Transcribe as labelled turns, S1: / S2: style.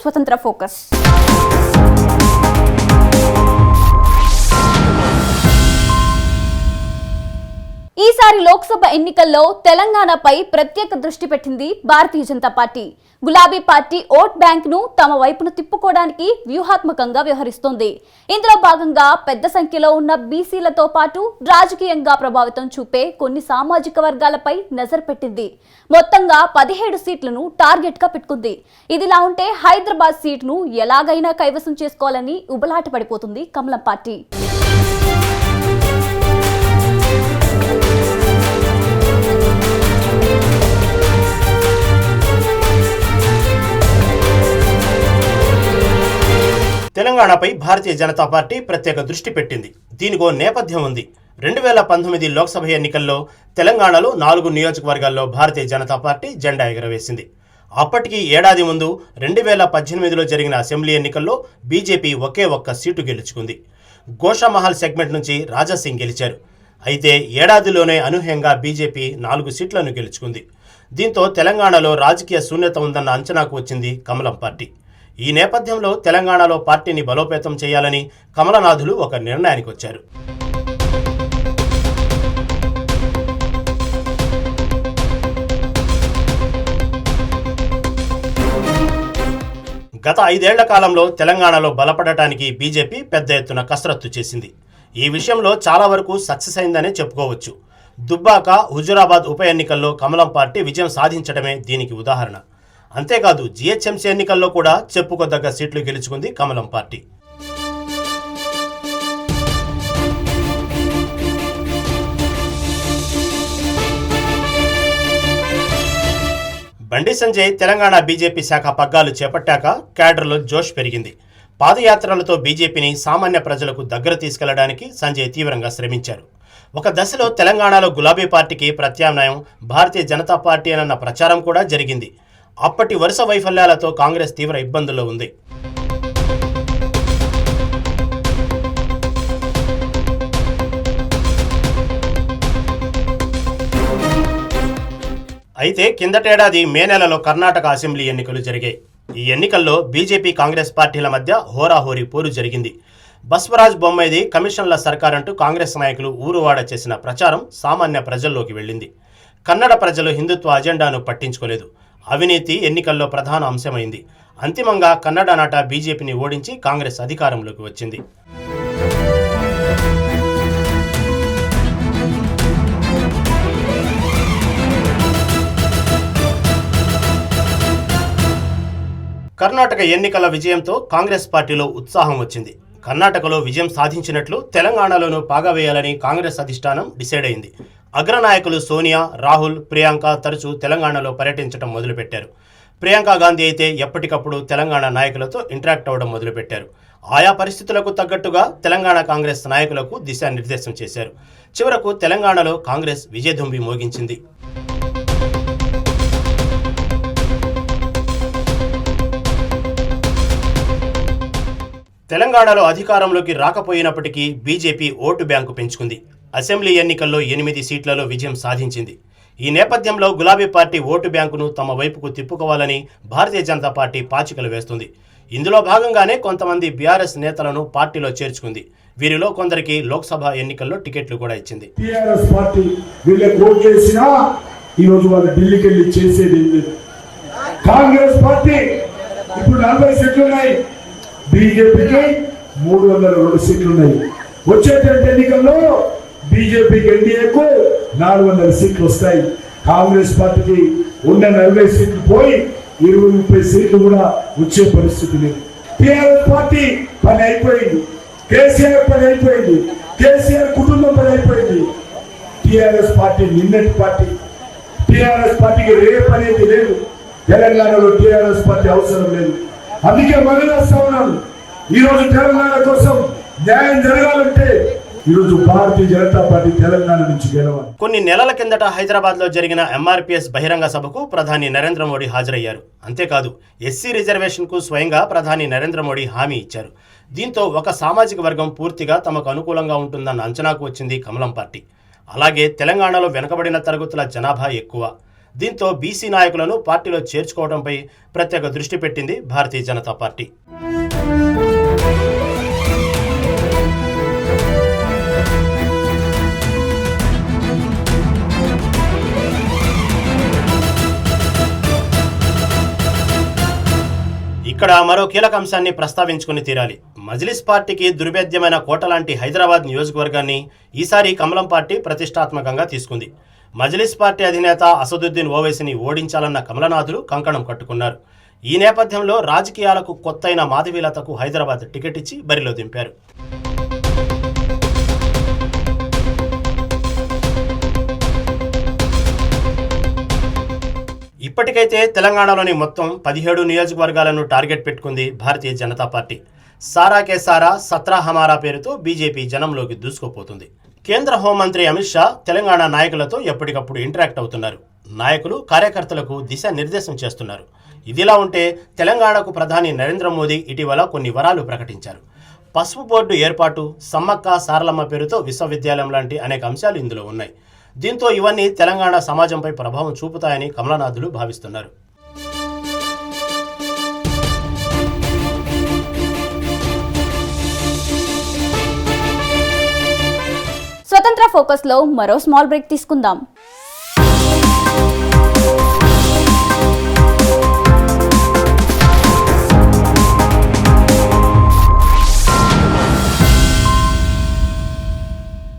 S1: స్వతంత్ర ఫోకస్ ఈసారి లోక్సభ ఎన్నికల్లో తెలంగాణపై ప్రత్యేక దృష్టి పెట్టింది భారతీయ జనతా పార్టీ. గులాబీ పార్టీ ఓట్ బ్యాంక్ను తమ వైపును తిప్పుకోవడానికి వ్యూహాత్మకంగా వ్యవహరిస్తోంది. ఇందులో భాగంగా పెద్ద సంఖ్యలో ఉన్న బీసీలతో పాటు రాజకీయంగా ప్రభావితం చూపే కొన్ని సామాజిక వర్గాలపై నజర్ పెట్టింది. మొత్తంగా పదిహేడు సీట్లను టార్గెట్గా పెట్టుకుంది. ఇదిలా ఉంటే హైదరాబాద్ సీట్ను ఎలాగైనా కైవసం చేసుకోవాలని ఉబలాట పడిపోతుంది కమలం పార్టీ.
S2: తెలంగాణపై భారతీయ జనతా పార్టీ ప్రత్యేక దృష్టి పెట్టింది. దీనికో నేపథ్యం ఉంది. రెండు వేల పంతొమ్మిది లోక్సభ ఎన్నికల్లో తెలంగాణలో నాలుగు నియోజకవర్గాల్లో భారతీయ జనతా పార్టీ జెండా ఎగరవేసింది. అప్పటికి ఏడాది ముందు రెండు వేల పద్దెనిమిదిలో జరిగిన అసెంబ్లీ ఎన్నికల్లో బీజేపీ ఒకే ఒక్క సీటు గెలుచుకుంది. గోషామహల్ సెగ్మెంట్ నుంచి రాజాసింగ్ గెలిచారు. అయితే ఏడాదిలోనే అనూహ్యంగా బీజేపీ నాలుగు సీట్లను గెలుచుకుంది. దీంతో తెలంగాణలో రాజకీయ శూన్యత ఉందన్న అంచనాకు వచ్చింది కమలం పార్టీ. ఈ నేపథ్యంలో తెలంగాణలో పార్టీని బలోపేతం చేయాలని కమలనాథులు ఒక నిర్ణయానికి వచ్చారు గత ఐదేళ్ళ కాలంలో తెలంగాణలో బలపడటానికి బీజేపీ పెద్ద ఎత్తున కసరత్తు చేసింది. ఈ విషయంలో చాలా వరకు సక్సెస్ అయిందనే చెప్పుకోవచ్చు. దుబ్బాక హుజురాబాద్ ఉప ఎన్నికల్లో కమలం పార్టీ విజయం సాధించడమే దీనికి ఉదాహరణ. అంతేకాదు జీహెచ్ఎంసీ ఎన్నికల్లో కూడా చెప్పుకోదగ్గ సీట్లు గెలుచుకుంది కమలం పార్టీ. బండి సంజయ్ తెలంగాణ బీజేపీ శాఖ పగ్గాలు చేపట్టాక క్యాడర్లో జోష్ పెరిగింది. పాదయాత్రలతో బీజేపీని సామాన్య ప్రజలకు దగ్గర తీసుకెళ్ళడానికి సంజయ్ తీవ్రంగా శ్రమించారు. ఒక దశలో తెలంగాణలో గులాబీ పార్టీకి ప్రత్యామ్నాయం భారతీయ జనతా పార్టీ అన్న ప్రచారం కూడా జరిగింది. అప్పటి వరుస వైఫల్యాలతో కాంగ్రెస్ తీవ్ర ఇబ్బందుల్లో ఉంది. అయితే కిందటేడాది మే నెలలో కర్ణాటక అసెంబ్లీ ఎన్నికలు జరిగాయి. ఈ ఎన్నికల్లో బీజేపీ కాంగ్రెస్ పార్టీల మధ్య హోరాహోరీ పోరు జరిగింది. బస్వరాజ్ బొమ్మైది కమిషన్ల సర్కారంటూ కాంగ్రెస్ నాయకులు ఊరువాడ చేసిన ప్రచారం సామాన్య ప్రజల్లోకి వెళ్ళింది. కన్నడ ప్రజలు హిందుత్వ అజెండాను పట్టించుకోలేదు. అవినీతి ఎన్నికల్లో ప్రధాన అంశమైంది. అంతిమంగా కన్నడ నాట బీజేపీని ఓడించి కాంగ్రెస్ అధికారంలోకి వచ్చింది. కర్ణాటక ఎన్నికల విజయంతో కాంగ్రెస్ పార్టీలో ఉత్సాహం వచ్చింది. కర్ణాటకలో విజయం సాధించినట్లు తెలంగాణలోనూ పాగా వేయాలని కాంగ్రెస్ అధిష్టానం డిసైడ్ అయింది. అగ్రనాయకులు సోనియా రాహుల్ ప్రియాంక తరచూ తెలంగాణలో పర్యటించడం మొదలుపెట్టారు. ప్రియాంక గాంధీ అయితే ఎప్పటికప్పుడు తెలంగాణ నాయకులతో ఇంటరాక్ట్ అవ్వడం మొదలుపెట్టారు. ఆయా పరిస్థితులకు తగ్గట్టుగా తెలంగాణ కాంగ్రెస్ నాయకులకు దిశానిర్దేశం చేశారు. చివరకు తెలంగాణలో కాంగ్రెస్ విజయదుంబి మోగించింది. తెలంగాణలో అధికారంలోకి రాకపోయినప్పటికీ బీజేపీ ఓటు బ్యాంకు పెంచుకుంది. అసెంబ్లీ ఎన్నికల్లో ఎనిమిది సీట్లలో విజయం సాధించింది. ఈ నేపథ్యంలో గులాబీ పార్టీ ఓటు బ్యాంకును తమ వైపుకు తిప్పుకోవాలని భారతీయ జనతా పార్టీ పాచికలు వేస్తుంది. ఇందులో భాగంగానే కొంతమంది బీఆర్ఎస్ నేతలను పార్టీలో చేర్చుకుంది. వీరిలో కొందరికి లోక్సభ ఎన్నికల్లో టికెట్లు కూడా ఇచ్చింది.
S3: పార్టీ వీళ్ళకి వాళ్ళు ఢిల్లీకి వెళ్ళి చేసేది కాంగ్రెస్ పార్టీ ఇప్పుడు నలభై సీట్లు ఉన్నాయి బీజేపీకి మూడు వందల రెండు సీట్లు ఉన్నాయి వచ్చేటువంటి ఎన్నికల్లో బీజేపీకి ఎన్డీఏకు నాలుగు వందల సీట్లు వస్తాయి. కాంగ్రెస్ పార్టీకి ఉన్న నలభై సీట్లు పోయి ఇరవై ముప్పై సీట్లు కూడా వచ్చే పరిస్థితి లేదు. టిఆర్ఎస్ పార్టీ పని అయిపోయింది. కేసీఆర్ పని అయిపోయింది. కేసీఆర్ కుటుంబం పని అయిపోయింది. టిఆర్ఎస్ పార్టీ నిన్నటి పార్టీ. టిఆర్ఎస్ పార్టీకి రేపు అనేది లేదు. తెలంగాణలో టిఆర్ఎస్ పార్టీ అవసరం లేదు. అందుకే మగలేస్తా ఉన్నాను. ఈ రోజు తెలంగాణ కోసం న్యాయం జరగాలంటే భారతీయ జనతా పార్టీ తెలంగాణ నుంచి గెలవాలి.
S2: కొన్ని నెలల కిందట హైదరాబాద్లో జరిగిన ఎంఆర్పీఎస్ బహిరంగ సభకు ప్రధాని నరేంద్ర మోడీ హాజరయ్యారు. అంతేకాదు ఎస్సీ రిజర్వేషన్కు స్వయంగా ప్రధాని నరేంద్ర మోడీ హామీ ఇచ్చారు. దీంతో ఒక సామాజిక వర్గం పూర్తిగా తమకు అనుకూలంగా ఉంటుందన్న అంచనాకు వచ్చింది కమలం పార్టీ. అలాగే తెలంగాణలో వెనుకబడిన తరగతుల జనాభా ఎక్కువ. దీంతో బీసీ నాయకులను పార్టీలో చేర్చుకోవడంపై ప్రత్యేక దృష్టి పెట్టింది భారతీయ జనతా పార్టీ. ఇక్కడ మరో కీలక అంశాన్ని ప్రస్తావించుకుని తీరాలి. మజ్లిస్ పార్టీకి దుర్భేద్యమైన కోట లాంటి హైదరాబాద్ నియోజకవర్గాన్ని ఈసారి కమలం పార్టీ ప్రతిష్టాత్మకంగా తీసుకుంది. మజ్లిస్ పార్టీ అధినేత అసదుద్దీన్ ఓవైసీని ఓడించాలన్న కమలనాథులు కంకణం కట్టుకున్నారు. ఈ నేపథ్యంలో రాజకీయాలకు కొత్తైన మాధవీలతకు హైదరాబాద్ టికెట్ ఇచ్చి బరిలో దింపారు. ఇప్పటికైతే తెలంగాణలోని మొత్తం పదిహేడు నియోజకవర్గాలను టార్గెట్ పెట్టుకుంది భారతీయ జనతా పార్టీ. సారా కే సారా సత్రా హమారా పేరుతో బీజేపీ జనంలోకి దూసుకుపోతుంది. కేంద్ర హోంమంత్రి అమిత్ షా తెలంగాణ నాయకులతో ఎప్పటికప్పుడు ఇంటరాక్ట్ అవుతున్నారు. నాయకులు కార్యకర్తలకు దిశ నిర్దేశం చేస్తున్నారు. ఇదిలా ఉంటే తెలంగాణకు ప్రధాని నరేంద్ర మోదీ ఇటీవల కొన్ని వరాలు ప్రకటించారు. పసుపు బోర్డు ఏర్పాటు సమ్మక్క సారలమ్మ పేరుతో విశ్వవిద్యాలయం లాంటి అనేక అంశాలు ఇందులో ఉన్నాయి. దీంతో ఇవన్నీ తెలంగాణ సమాజంపై ప్రభావం చూపుతాయని కమలనాథులు భావిస్తున్నారు.
S1: స్వతంత్ర ఫోకస్లో మరో స్మాల్ బ్రేక్ తీసుకుందాం.